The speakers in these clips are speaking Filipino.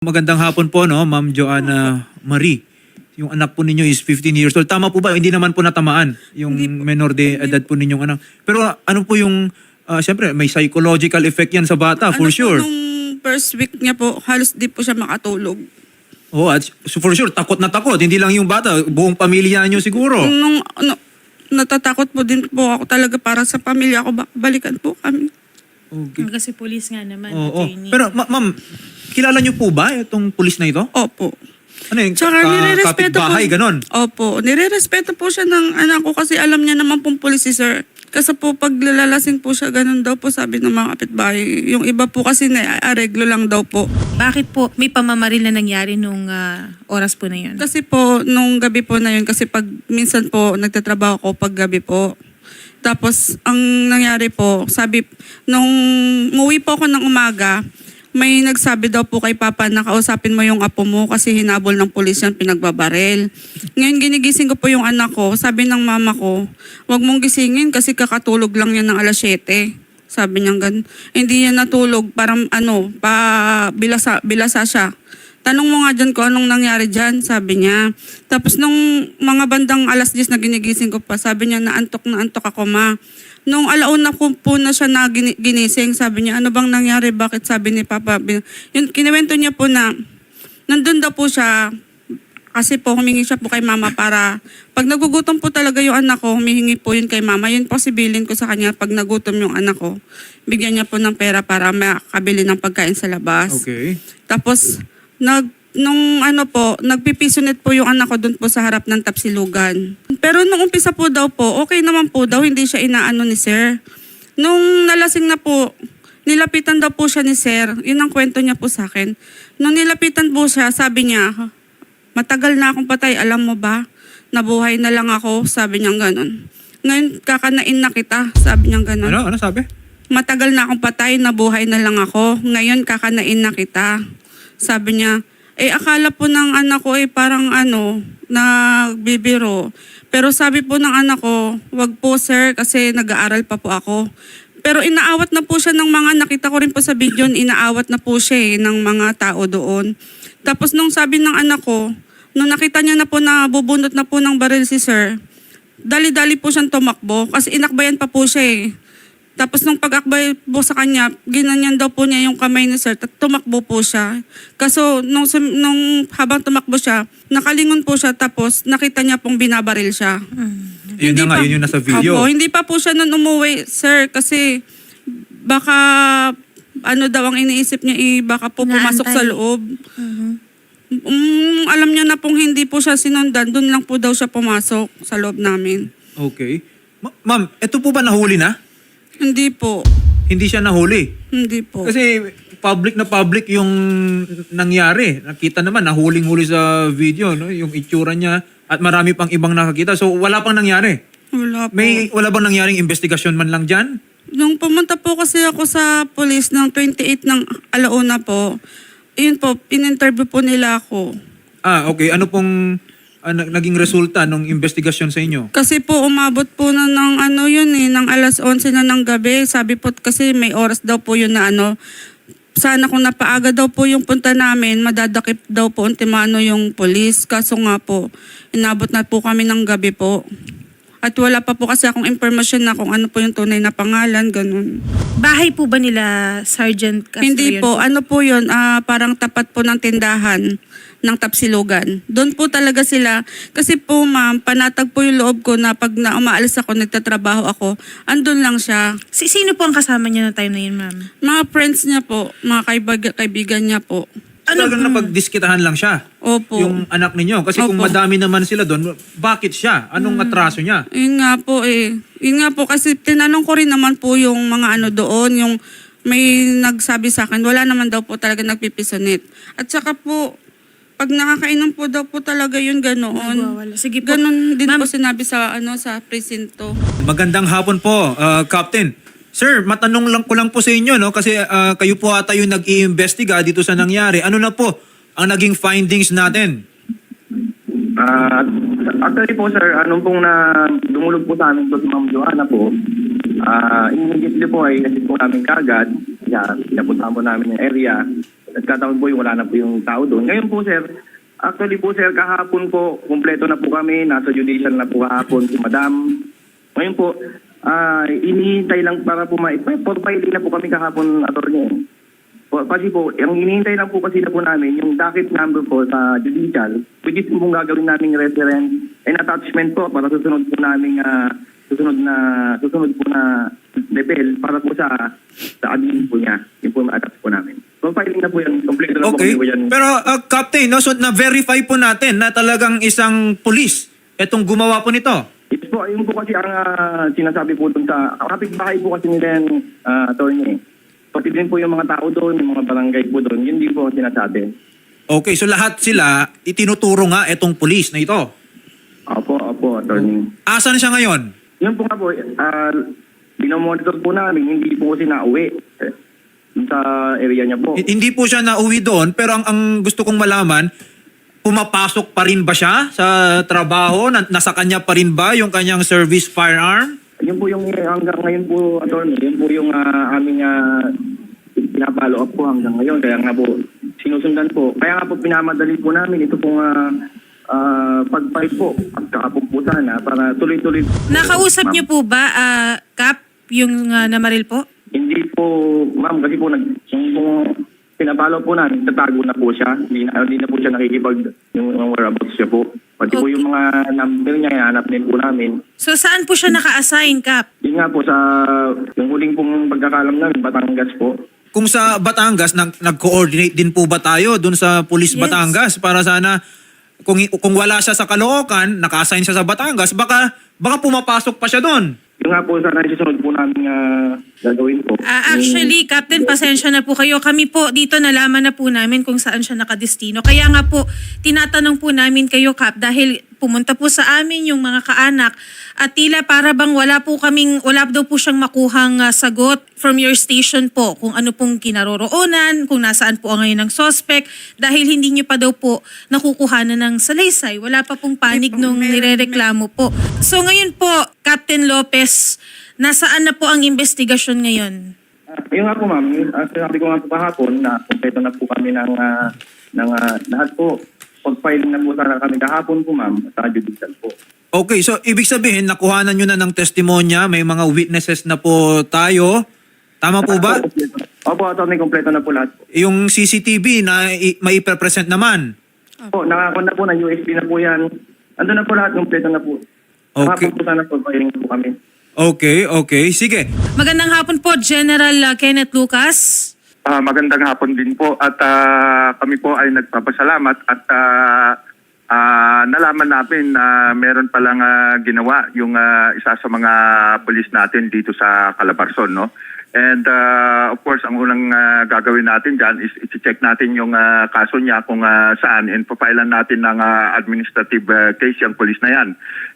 Magandang hapon po, no, Ma'am Joanna Marie. Yung anak po ninyo is 15 years old. Tama po ba? Hindi naman po natamaan yung menor de edad po ninyong anak. Pero ano po yung, ah, siyempre, may psychological effect yan sa bata, for ano sure. Po, nung first week niya po, halos di po siya makatulog. Oo, at so for sure, takot na takot. Hindi lang yung bata, buong pamilya nyo siguro. Nung ano, natatakot po din po ako talaga para sa pamilya ko. Baka balikan po kami. Okay. Kasi police nga naman, Oo. attorney. Pero ma- ma'am, kilala nyo po ba itong pulis na ito? Opo. Ano yung Tsaka ka- nire-respeto po. kapitbahay, ganon? Opo. Nire-respeto po siya ng anak ko kasi alam niya naman pong pulis si sir. Kasi po pag lalalasing po siya, ganun daw po sabi ng mga kapitbahay. Yung iba po kasi na-areglo lang daw po. Bakit po may pamamaril na nangyari nung ah, oras po na yun? Kasi po, nung gabi po na yun, kasi pag minsan po, nagtatrabaho ko pag gabi po. Tapos, ang nangyari po, sabi, nung muwi po ako ng umaga, may nagsabi daw po kay Papa na kausapin mo yung apo mo kasi hinabol ng pulis yan, pinagbabarel. Ngayon ginigising ko po yung anak ko, sabi ng mama ko, wag mong gisingin kasi kakatulog lang yan ng alas 7. Sabi niya gan, hindi yan natulog, parang ano, pa bilasa, bilasa siya. Tanong mo nga dyan kung anong nangyari dyan, sabi niya. Tapos nung mga bandang alas 10 na ginigising ko pa, sabi niya na antok na antok ako ma. Nung alauna ko po na siya na gini- ginising, sabi niya, ano bang nangyari? Bakit sabi ni Papa? Yun, kiniwento niya po na, nandun daw po siya, kasi po humingi siya po kay mama para, pag nagugutom po talaga yung anak ko, humihingi po yun kay mama. Yun po sibilin ko sa kanya, pag nagutom yung anak ko, bigyan niya po ng pera para makabili ng pagkain sa labas. Okay. Tapos, nag, nung ano po, nagpipisonet po yung anak ko doon po sa harap ng tapsilugan. Pero nung umpisa po daw po, okay naman po daw, hindi siya inaano ni sir. Nung nalasing na po, nilapitan daw po siya ni sir. Yun ang kwento niya po sa akin. Nung nilapitan po siya, sabi niya, matagal na akong patay, alam mo ba? Nabuhay na lang ako, sabi niya ganun. Ngayon, kakanain na kita, sabi niya ganun. Ano? Ano sabi? Matagal na akong patay, nabuhay na lang ako. Ngayon, kakanain na kita. Sabi niya, eh akala po ng anak ko eh parang ano, nagbibiro. Pero sabi po ng anak ko, wag po sir kasi nag-aaral pa po ako. Pero inaawat na po siya ng mga, nakita ko rin po sa video, inaawat na po siya eh, ng mga tao doon. Tapos nung sabi ng anak ko, nung nakita niya na po na bubunot na po ng baril si sir, dali-dali po siyang tumakbo kasi inakbayan pa po siya eh. Tapos nung pag-akbay po sa kanya, ginanyan daw po niya yung kamay ni sir, at tumakbo po siya. Kaso nung, nung habang tumakbo siya, nakalingon po siya tapos nakita niya pong binabaril siya. Yun na nga, pa- yun yung nasa video. Opo, hindi pa po siya nun umuwi, sir, kasi baka ano daw ang iniisip niya, eh, baka po pumasok sa loob. Mhm. Mm, alam niya na pong hindi po siya sinundan, doon lang po daw siya pumasok sa loob namin. Okay. Ma- ma'am, ito po ba nahuli na? Hindi po. Hindi siya nahuli. Hindi po. Kasi public na public yung nangyari. Nakita naman, nahuling-huli sa video, no? yung itsura niya at marami pang ibang nakakita. So wala pang nangyari. Wala po. May wala bang nangyaring investigasyon man lang dyan? Nung pumunta po kasi ako sa police ng 28 ng alauna po, yun po, in-interview po nila ako. Ah, okay. Ano pong ah, na- naging resulta ng investigasyon sa inyo? Kasi po umabot po na ng ano yun eh, ng alas 11 na ng gabi. Sabi po kasi may oras daw po yun na ano, sana kung napaaga daw po yung punta namin, madadakip daw po ultimano yung police. Kaso nga po, inabot na po kami ng gabi po. At wala pa po kasi akong information na kung ano po yung tunay na pangalan, ganun. Bahay po ba nila Sergeant Castro Hindi yun? po, ano po yun, ah, parang tapat po ng tindahan ng Tapsilugan. Doon po talaga sila. Kasi po ma'am, panatag po yung loob ko na pag na umaalis ako, nagtatrabaho ako, andun lang siya. Si, sino po ang kasama niya na time na yun, ma'am? Mga friends niya po, mga kaibag- kaibigan niya po. Ano, Talagang napagdiskitahan lang siya. Opo. Yung anak ninyo. Kasi kung Opo. madami naman sila doon, bakit siya? Anong atraso niya? Yun nga po eh. Yun nga po kasi tinanong ko rin naman po yung mga ano doon, yung may nagsabi sa akin, wala naman daw po talaga nagpipisonit. At saka po, pag nakakainom po daw po talaga yun ganoon. Nagwawala. Sige po. Ganon din Ma'am- po sinabi sa ano sa presinto. Magandang hapon po, uh, Captain. Sir, matanong lang ko lang po sa inyo, no? Kasi uh, kayo po ata yung nag-iimbestiga dito sa nangyari. Ano na po ang naging findings natin? Ah, actually po sir, anong pong na dumulog po sa amin po si Ma'am Joanna po, ah immediately po ay nasin po namin kagad, yeah, pinapuntahan po namin yung area, nagkataon po yung wala na po yung tao doon. Ngayon po sir, actually po sir, kahapon po, kumpleto na po kami, nasa judicial na po kahapon si madam. Ngayon po, ah inihintay lang para po ma- for filing na po kami kahapon, attorney. Kasi po, ang inihintay lang po kasi na po namin, yung docket number po sa judicial, which is yung gagawin naming reference and attachment po para susunod po namin, ah, susunod na, susunod po na level para po sa, sa admin po niya. Yung po ma-attach po namin. So filing na po yan, kompleto na Okay. po kami po yan. Pero uh, Captain, no, so na-verify po natin na talagang isang pulis itong gumawa po nito. Ito po, yun po kasi ang ah, sinasabi po dun sa kapitbahay po kasi nila yung uh, attorney. Pati din po yung mga tao doon, yung mga barangay po doon, yun din po ang sinasabi. Okay, so lahat sila itinuturo nga itong pulis na ito. Opo, opo, attorney. Asan siya ngayon? Yun po nga po, uh, binomonitor po namin, hindi po kasi nauwi eh, sa area niya po. Hindi po siya nauwi doon, pero ang, ang gusto kong malaman, pumapasok pa rin ba siya sa trabaho? Na, nasa kanya pa rin ba yung kanyang service firearm? Yun po yung hanggang ngayon po, attorney, yun po yung ah, aming uh, pinapalo up po hanggang ngayon. Kaya nga po, sinusundan po. Kaya nga po pinamadali po namin ito pong uh, pag-fight po at kakapugpusan na para tuloy-tuloy. Nakausap niyo po ba, ah, Kap, yung uh, namaril po? Hindi po, ma'am, kasi po nag, yung pong pinapalo po namin, tatago na po siya. Hindi na, hindi na po siya nakikipag, yung mga whereabouts siya po. Pati po Okay. yung mga number niya, hanap din po namin. So saan po siya naka-assign, Kap? Yun nga po sa, yung huling pong pagkakalam namin, Batangas po. Kung sa Batangas, nag, nag-coordinate din po ba tayo doon sa Police Yes. Batangas para sana kung kung wala siya sa Caloocan, naka-assign siya sa Batangas, baka baka pumapasok pa siya doon. Yung nga po sana susunod po namin ah, gagawin po. Ah, actually, Captain, pasensya na po kayo. Kami po dito nalaman na po namin kung saan siya nakadestino. Kaya nga po, tinatanong po namin kayo, Cap, dahil pumunta po sa amin yung mga kaanak at tila para bang wala po kaming, wala daw po siyang makuhang ah, sagot from your station po kung ano pong kinaroroonan, kung nasaan po ang ngayon ng suspect, dahil hindi niyo pa daw po nakukuhanan ng salaysay. Wala pa pong panig po, nung nirereklamo po. So ngayon po, Captain Lopez, nasaan na po ang investigasyon ngayon? Ah, yung nga po ma'am, ah, sinabi ko nga po kahapon na kompleto na po kami ng, ah, ng ah, lahat po. Pag-filing na po sana kami kahapon po ma'am sa judicial po. Okay, so ibig sabihin, nakuhanan nyo na ng testimonya, may mga witnesses na po tayo. Tama po ba? Opo, attorney, kompleto na po lahat po. Yung CCTV na i- maipe-present naman. Po, nakakon na po na USB na po yan. Ando na po lahat, kompleto na po. Okay. Kahapon po sana pag-filing po kami. Okay, okay. Sige. Magandang hapon po, General uh, Kenneth Lucas. Ah, magandang hapon din po at ah, kami po ay nagpapasalamat at ah, ah, nalaman namin na meron palang ah, ginawa yung ah, isa sa mga pulis natin dito sa Calabarzon no. And ah, of course ang unang ah, gagawin natin diyan is i-check natin yung ah, kaso niya kung ah, saan and papilan natin ng ah, administrative ah, case yung pulis na yan.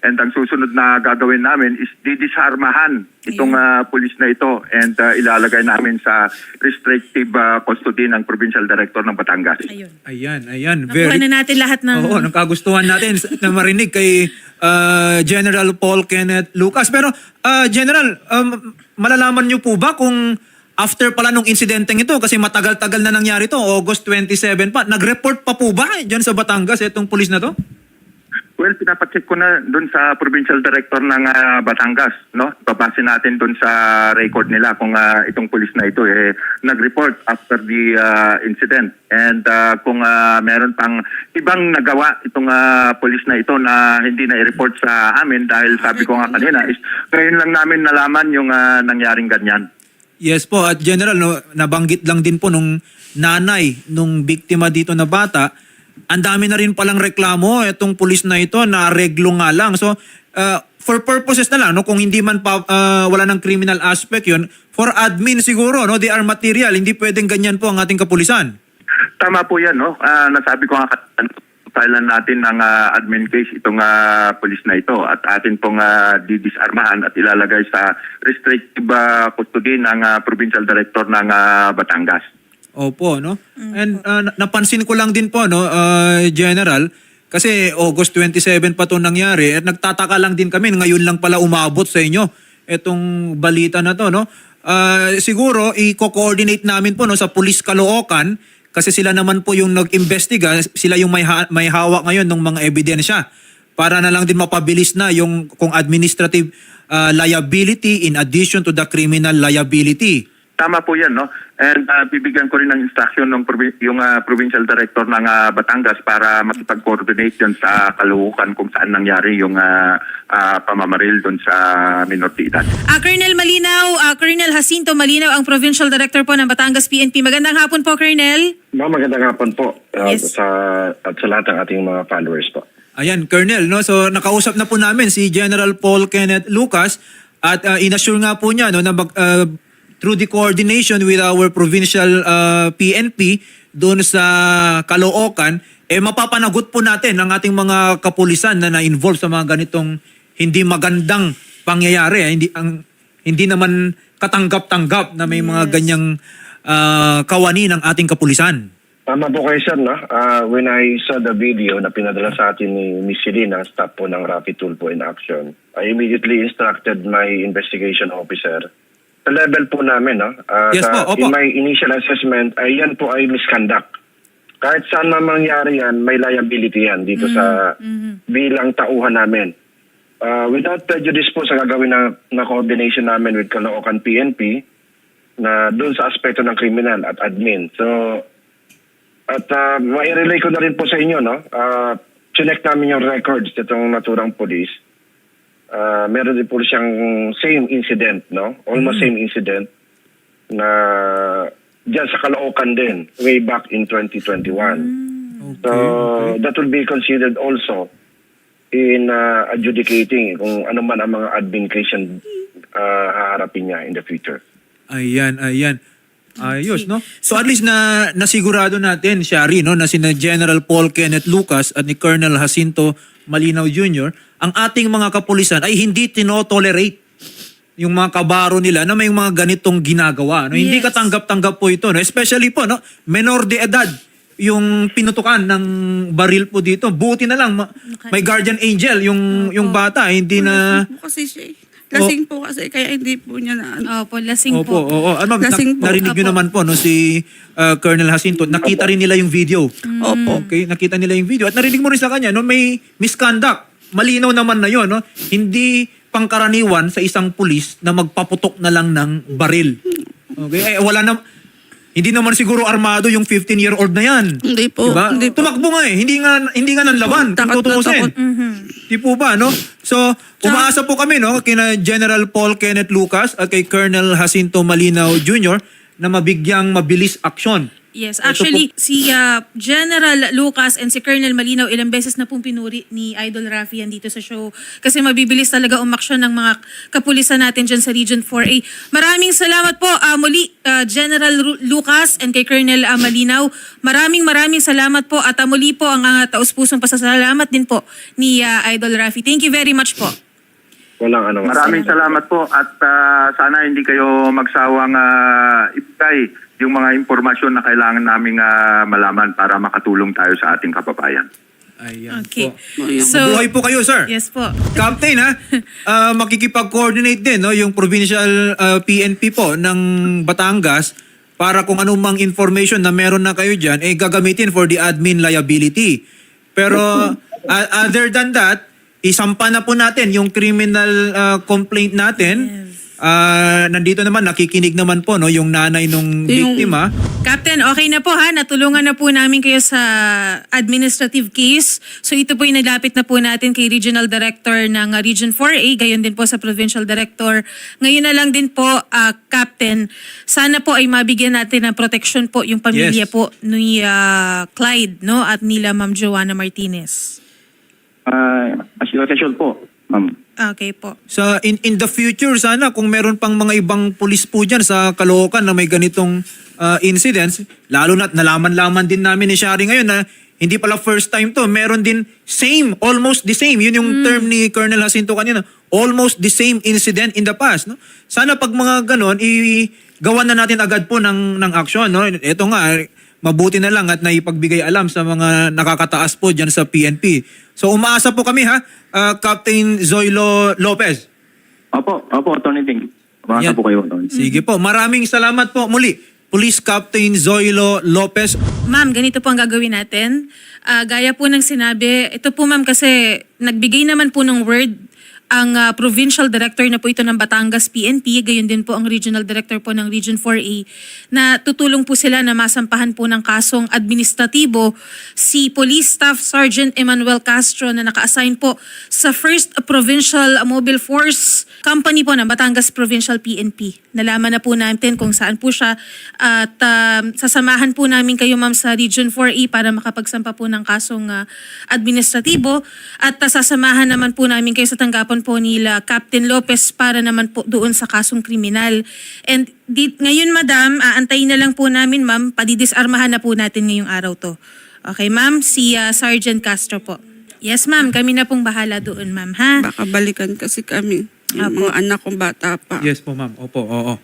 And ang susunod na gagawin namin is didisarmahan itong ah, pulis na ito and ah, ilalagay namin sa restrictive ah, custody ng Provincial Director ng Batangas. Ayun. Ayan, ayan. Nakuha na natin lahat ng... Oo, nakagustuhan natin s- na marinig kay uh, General Paul Kenneth Lucas. Pero uh, General, um, malalaman niyo po ba kung after pala nung insidenteng ito, kasi matagal-tagal na nangyari to, August 27 pa, nag-report pa po ba dyan sa Batangas itong pulis na to? Well, pinapacheck ko na doon sa Provincial Director ng ah, Batangas, no? Babase natin doon sa record nila kung ah, itong pulis na ito eh nag-report after the ah, incident. And ah, kung ah, meron pang ibang nagawa itong ah, pulis na ito na hindi na i-report sa amin dahil sabi ko nga kanina is ngayon lang namin nalaman yung ah, nangyaring ganyan. Yes po, at General, no, nabanggit lang din po nung nanay nung biktima dito na bata, ang dami na rin palang reklamo itong pulis na ito na reglo nga lang. So, uh, for purposes na lang, no, kung hindi man pa, uh, wala ng criminal aspect yun, for admin siguro, no, they are material. Hindi pwedeng ganyan po ang ating kapulisan. Tama po yan, no? Ah, nasabi ko nga kat- filean natin ng ah, admin case itong ah, pulis na ito at atin pong ah, didisarmahan at ilalagay sa restrictive ah, custody ng ah, Provincial Director ng ah, Batangas. Opo, no? And uh, na- napansin ko lang din po, no, uh, General, kasi August 27 pa 'to nangyari at nagtataka lang din kami ngayon lang pala umabot sa inyo etong balita na 'to, no? Uh, siguro i-coordinate namin po no sa Police Caloocan kasi sila naman po yung nag-imbestiga, sila yung may, ha- may hawak ngayon ng mga ebidensya para na lang din mapabilis na yung kung administrative uh, liability in addition to the criminal liability. Tama po yan, no? And ah, bibigyan ko rin ng instruction ng provi- yung ah, provincial director ng ah, Batangas para makipag-coordinate dyan sa kaluhukan kung saan nangyari yung ah, ah, pamamaril doon sa minor de edad. Ah, Colonel Malinaw, ah, Colonel Jacinto Malinaw, ang Provincial Director po ng Batangas PNP. Magandang hapon po, Colonel. Ma'am, magandang hapon po uh, Yes. sa, at sa lahat ng ating mga followers po. Ayan, Colonel, no? So nakausap na po namin si General Paul Kenneth Lucas at uh, inassure nga po niya no na mag, uh, through the coordination with our provincial uh, PNP doon sa Caloocan eh mapapanagot po natin ang ating mga kapulisan na na-involve sa mga ganitong hindi magandang pangyayari. ah. Hindi ang hindi naman katanggap-tanggap na may mga ganyang uh, kawani ng ating kapulisan. Tama po kayo, sir. No? Uh, when I saw the video na pinadala sa atin ni Miss Selena, staff po ng Rapid Tulpo in Action, I immediately instructed my investigation officer sa level po namin, no? Uh, Yes sa- po, opo. In my initial assessment, ay yan po ay misconduct. Kahit saan man mangyari yan, may liability yan dito sa bilang tauhan namin. Uh, without prejudice po sa gagawin na, na coordination namin with Caloocan PNP na doon sa aspeto ng kriminal at admin. So, at uh, mai-relay ko na rin po sa inyo, no? Uh, chinek namin yung records nitong naturang police. Uh, meron din po siyang same incident, no? Almost same incident na dyan sa Caloocan din, way back in 2021. So, that will be considered also in uh, adjudicating kung ano man ang mga admin case yan, uh, haharapin niya in the future. Ayan, ayan. Ayos, no? So at least na nasigurado natin, Shari, no, na sina General Paul Kenneth Lucas at ni Colonel Jacinto Malinaw Jr., ang ating mga kapulisan ay hindi tinotolerate yung mga kabaro nila na may mga ganitong ginagawa. No? Hindi Yes. katanggap-tanggap po ito. No? Especially po, no? menor de edad yung pinutukan ng baril po dito. Buti na lang, ma- may guardian angel yung yung bata, hindi na... Kasi siya. Lasing po kasi kaya hindi po niya na ano. Opo, lasing Opo, po. oo. Ano, na- Lasing po. narinig nyo Apo. naman po no, si uh, Colonel Jacinto. Nakita rin nila yung video. Opo. Okay, nakita nila yung video. At narinig mo rin sa kanya, no, may misconduct. Malinaw naman na yon, no? Hindi pangkaraniwan sa isang pulis na magpaputok na lang ng baril. Okay? Eh, wala na hindi naman siguro armado yung 15-year-old na yan. Hindi po, Diba? hindi po. Tumakbo nga eh. Hindi nga, hindi nga nanlaban. Takot na takot. Mhm. Di po ba, no? So, umaasa po kami, no, kina General Paul Kenneth Lucas at kay Colonel Jacinto Malinaw Jr. na mabigyang mabilis aksyon. Yes, actually, si ah, General Lucas and si Colonel Malinaw, ilang beses na pong pinuri ni Idol Rafi yan dito sa show. Kasi mabibilis talaga umaksyon ng mga kapulisan natin dyan sa Region 4A. Maraming salamat po ah, muli, ah, General Ru- Lucas and kay Colonel ah, Malinaw. Maraming maraming salamat po at ah, muli po ang uh, taus-pusong pasasalamat din po ni ah, Idol Rafi. Thank you very much po. Walang ano. Maraming salamat po at ah, sana hindi kayo magsawang uh, ibigay yung mga impormasyon na kailangan naming ah, malaman para makatulong tayo sa ating kababayan. Ayan Okay. po. So, Mabuhay po kayo, sir. yes po. Captain, ha? Ah, makikipag-coordinate din, no? Yung provincial ah, PNP po ng Batangas para kung anumang information na meron na kayo dyan, eh gagamitin for the admin liability. Pero ah, other than that, isampa na po natin yung criminal ah, complaint natin. Ah, nandito naman, nakikinig naman po no, yung nanay nung Yung- biktima. Captain, okay na po ha. Natulungan na po namin kayo sa administrative case. So ito po yung nilapit na po natin kay Regional Director ng uh, Region 4A, gayon din po sa Provincial Director. Ngayon na lang din po, uh, Captain, sana po ay mabigyan natin ng protection po yung pamilya Yes. po ni uh, Clyde no at nila Ma'am Joanna Martinez. Ah, as your attention po, ma'am. Okay po. Sa in in the future sana kung meron pang mga ibang pulis po diyan sa Caloocan na may ganitong uh, incidents, lalo na nalaman-laman din namin ni Shari ngayon na hindi pala first time to, meron din same, almost the same. Yun yung term ni Colonel Jacinto kanina, almost the same incident in the past, no? Sana pag mga ganon, i gawan na natin agad po ng ng action, no? Ito nga, mabuti na lang at naipagbigay alam sa mga nakakataas po diyan sa PNP. So umaasa po kami ha, uh, Captain Zoilo Lopez. Opo, opo, Tony Ting. Yan. Umasa po kayo, Tony. Sige po, maraming salamat po muli. Police Captain Zoilo Lopez. Ma'am, ganito po ang gagawin natin. Ah, gaya po ng sinabi, ito po ma'am kasi nagbigay naman po ng word ang ah, provincial director na po ito ng Batangas PNP, gayon din po ang regional director po ng Region 4A, na tutulong po sila na masampahan po ng kasong administratibo si Police Staff Sergeant Emmanuel Castro na naka-assign po sa 1st Provincial Mobile Force Company po ng Batangas Provincial PNP. Nalaman na po natin kung saan po siya at ah, sasamahan po namin kayo ma'am sa Region 4A para makapagsampa po ng kasong ah, administratibo at ah, sasamahan naman po namin kayo sa tanggapan po nila Captain Lopez para naman po doon sa kasong kriminal. And di, ngayon madam, aantayin na lang po namin ma'am, padidisarmahan na po natin ngayong araw to. Okay ma'am, si ah, Sergeant Castro po. Yes ma'am, kami na pong bahala doon ma'am ha. Baka balikan kasi kami. Yung Apo. mga anak kong bata pa. Yes po ma'am. Opo, oo.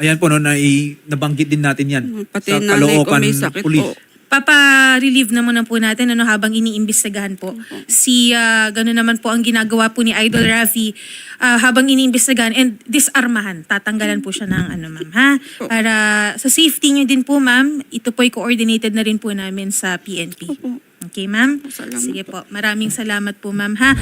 Ayan po no, na nabanggit din natin yan Pati sa nanay ko may sakit Police. po. Papa-relieve na muna po natin ano habang iniimbestigahan po. Si ah, gano'n naman po ang ginagawa po ni Idol Rafi ah, habang iniimbestigahan and disarmahan. Tatanggalan po siya ng ano ma'am ha. Para sa safety niyo din po ma'am, ito po ay coordinated na rin po namin sa PNP. Okay ma'am? Salamat Sige po. Maraming salamat po ma'am ha.